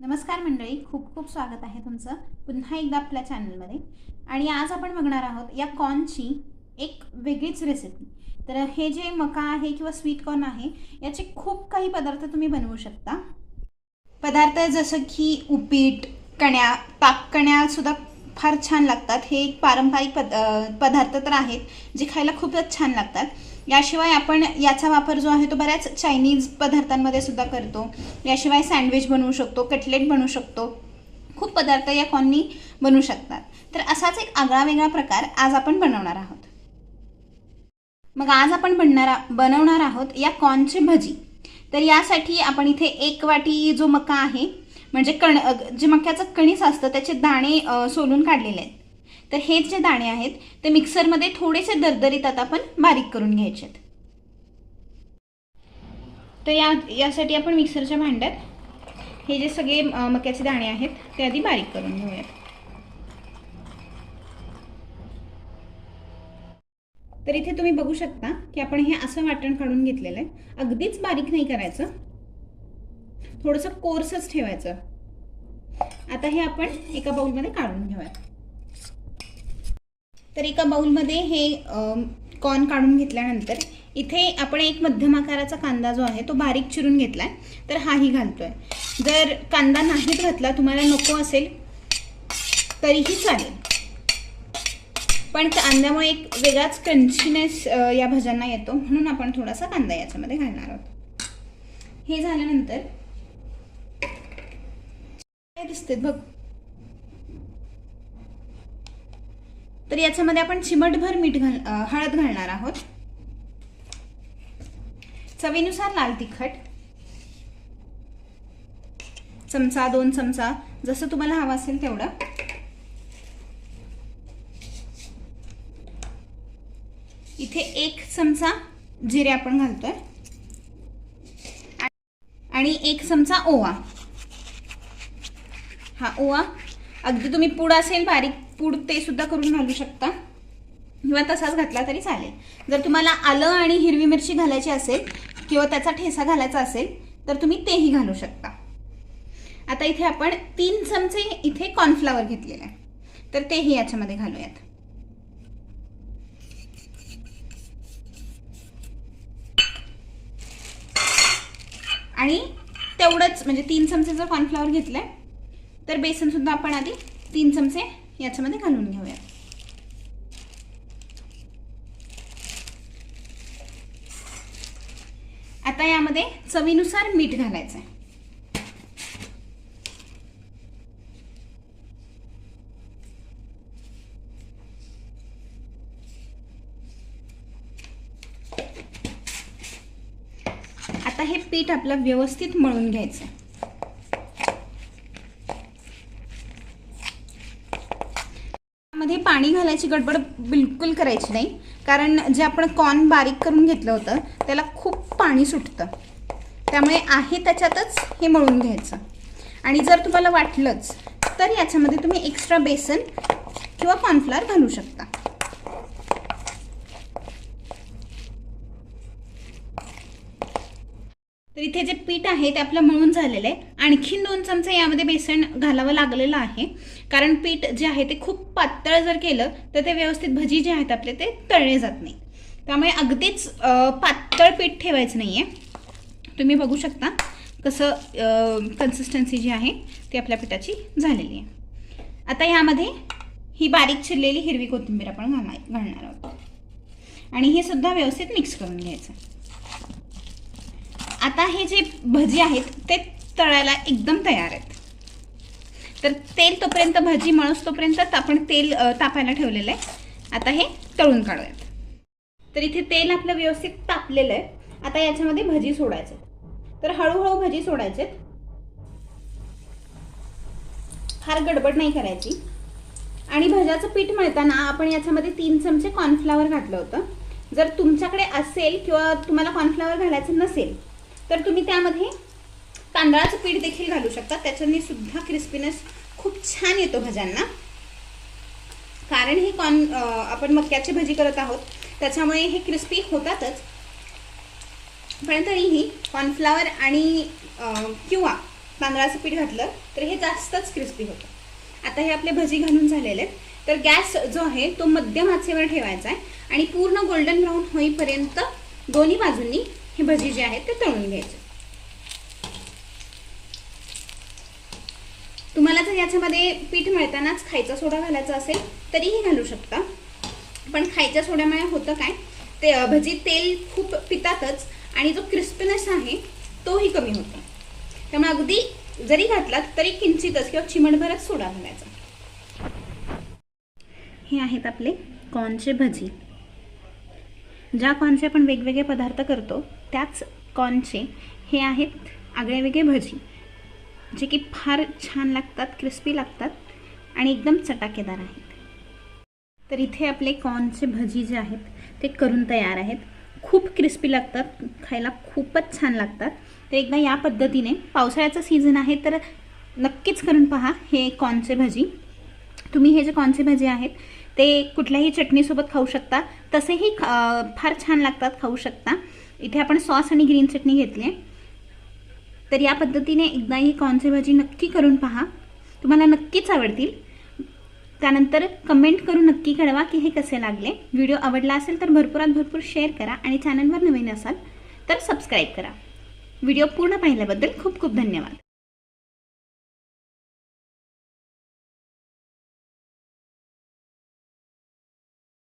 नमस्कार मंडळी खूप खूप स्वागत आहे तुमचं पुन्हा एकदा आपल्या चॅनलमध्ये. आणि आज आपण बघणार आहोत या कॉर्नची एक वेगळीच रेसिपी तर हे जे मका आहे किंवा स्वीट कॉर्न आहे याचे खूप काही पदार्थ तुम्ही बनवू शकता. पदार्थ जसं की उपीट कण्या ताककण्यासुद्धा फार छान लागतात. हे एक पारंपरिक पद पदार्थ तर आहेत जे खायला खूपच छान लागतात. याशिवाय आपण याचा वापर जो आहे तो बऱ्याच चायनीज पदार्थांमध्ये सुद्धा करतो. याशिवाय सँडविच बनवू शकतो कटलेट बनवू शकतो. खूप पदार्थ या कॉननी बनवू शकतात. तर असाच एक आगळा वेगळा प्रकार आज आपण बनवणार आहोत. मग आज आपण बनणार बनवणार आहोत या कॉर्नची भजी. तर यासाठी आपण इथे एक वाटी जो मका आहे म्हणजे कण जे मक्याचं कणीस असतं त्याचे दाणे सोलून काढलेले आहेत. तर हे जे दाणे आहेत ते मिक्सरमध्ये थोडेसे दरदरीत आता आपण बारीक करून घ्यायचे आहेत. तर या यासाठी आपण मिक्सरच्या भांड्यात हे जे सगळे मक्याचे दाणे आहेत ते आधी बारीक करून घेऊयात. तर इथे तुम्ही बघू शकता की आपण हे असं वाटण काढून घेतलेलं आहे. अगदीच बारीक नाही करायचं. थोडंसं कोर्सच ठेवायचं. आता हे आपण एका बाउलमध्ये काढून घेऊयात. तर एका बाउलमध्ये हे कॉर्न काढून घेतल्यानंतर इथे आपण एक मध्यम आकाराचा कांदा जो आहे तो बारीक चिरून घेतलाय. तर हाही घालतोय. जर कांदा नाहीच घातला तुम्हाला नको असेल तरीही चालेल. पण कांद्यामुळे एक वेगळाच क्रंचीनेस या भाज्यांना येतो. म्हणून आपण थोडासा कांदा याच्यामध्ये घालणार आहोत. हे झाल्यानंतर काय दिसते बघ. तर याच्यामध्ये आपण चिमटभर मीठ घाल हळद घालणार आहोत. चवीनुसार लाल तिखट. चमचा दोन चमचा जसं तुम्हाला हवं असेल तेवढं. इथे एक चमचा जिरे आपण घालतोय. आणि एक चमचा ओवा. हा ओवा अगदी तुम्ही पूड असेल बारीक पूड ते सुद्धा करून घालू शकता. किंवा तसाच घातला तरी चालेल. जर तुम्हाला आलं आणि हिरवी मिरची घालायची असेल किंवा त्याचा ठेसा घालायचा असेल तर तुम्ही तेही घालू शकता. आता इथे आपण तीन चमचे इथे कॉर्नफ्लावर घेतलेले आहे. तर तेही याच्यामध्ये घालूयात. आणि तेवढंच म्हणजे तीन चमचे जर कॉर्नफ्लॉवर घेतलं तर बेसन सुद्धा आपण आधी तीन चमचे याच्यामध्ये घालून घेऊयात आता यामध्ये चवीनुसार मीठ घालायचं आहे आता हे पीठ आपलं व्यवस्थित मळून घ्यायचं आहे मध्ये पाणी घालायची गडबड बिलकुल करायची नाही. कारण जे आपण कॉर्न बारीक करून घेतलं होतं त्याला खूप पाणी सुटतं. त्यामुळे आहे त्याच्यातच हे मळून घ्यायचं. आणि जर तुम्हाला वाटलंच तर याच्यामध्ये तुम्ही एक्स्ट्रा बेसन किंवा कॉर्नफ्लॉर घालू शकता. तर इथे जे पीठ आहे ते आपलं मळून झालेलं आहे. आणखीन दोन चमचे यामध्ये बेसन घालावं लागलेलं आहे. कारण पीठ जे आहे ते खूप पातळ जर केलं तर ते व्यवस्थित भजी जे आहेत आपले ते तळले जात नाही. त्यामुळे अगदीच पातळ पीठ ठेवायचं नाही आहे तुम्ही बघू शकता कसं कन्सिस्टन्सी जी आहे ती आपल्या पिठाची झालेली आहे. आता यामध्ये ही बारीक चिरलेली हिरवी कोथिंबीर आपण घालणार घालणार आहोत. आणि हे सुद्धा व्यवस्थित मिक्स करून घ्यायचं. आता हे जे भजी आहेत ते तळायला एकदम तयार आहेत. तर तेल तोपर्यंत भजी मळस तोपर्यंत आपण तेल तापायला ठेवलेलं आहे. आता हे तळून काढूयात. तर इथे तेल आपलं व्यवस्थित तापलेलं आहे. आता याच्यामध्ये भजी सोडायचे तर हळूहळू भजी सोडायचे फार गडबड नाही करायची. आणि भज्याचं पीठ मळताना आपण याच्यामध्ये तीन चमचे कॉर्नफ्लावर घातलं होतं. जर तुमच्याकडे असेल किंवा तुम्हाला कॉर्नफ्लावर घालायचं नसेल तर तुम्ही त्यामध्ये तांदळाचं पीठ देखील घालू शकता. त्याच्याने सुद्धा क्रिस्पीनेस खूप छान येतो भज्यांना. कारण ही कॉर्न आपण मक्याची भजी करत आहोत त्याच्यामुळे हे क्रिस्पी होतातच. पण तरीही कॉर्नफ्लावर आणि किंवा तांदळाचं पीठ घातलं तर हे जास्तच क्रिस्पी होतं. आता हे आपले भजी घालून झालेले आहेत. तर गॅस जो आहे तो मध्यम आचेवर ठेवायचा आहे आणि पूर्ण गोल्डन ब्राऊन होईपर्यंत दोन्ही बाजूंनी हे भजी जे आहेत ते तळून घ्यायचे. तुम्हाला जर याच्यामध्ये पीठ मिळतानाच खायचा सोडा घालायचा असेल तरीही घालू शकता. पण खायच्या सोड्यामुळे होतं काय ते भजी तेल खूप पितातच आणि जो क्रिस्पीनेस आहे तोही कमी होतो. त्यामुळे अगदी जरी घातलात तरी किंचितच किंवा चिमणभरच सोडा घालायचा. हे आहेत आपले कॉर्नचे भजी. ज्या कॉर्नचे आपण वेगवेगळे पदार्थ करतो त्याच कॉर्नचे हे आहेत आगळेवेगळे भजी जे की फार छान लागतात क्रिस्पी लागतात आणि एकदम चटाकेदार आहेत. तर इथे आपले कॉर्नचे भजी जे आहेत ते करून तयार आहेत. खूप क्रिस्पी लागतात खायला खूपच छान लागतात. तर एकदा या पद्धतीने पावसाळ्याचा सीझन आहे तर नक्कीच करून पहा हे कॉर्नचे भजी. तुम्ही हे जे कॉर्नचे भजी आहेत ते कुठल्याही चटणीसोबत खाऊ शकता तसेही फार छान लागतात खाऊ शकता. इथे आपण सॉस आणि ग्रीन चटणी घेतली आहे. तर या पद्धतीने एकदा ही कॉर्नचे भाजी नक्की करून पहा. तुम्हाला नक्कीच आवडतील. त्यानंतर कमेंट करून नक्की कळवा की हे कसे लागले. व्हिडिओ आवडला असेल तर भरपुरात भरपूर शेअर करा आणि चॅनलवर नवीन असाल तर सबस्क्राईब करा. व्हिडिओ पूर्ण पाहिल्याबद्दल खूप खूप धन्यवाद.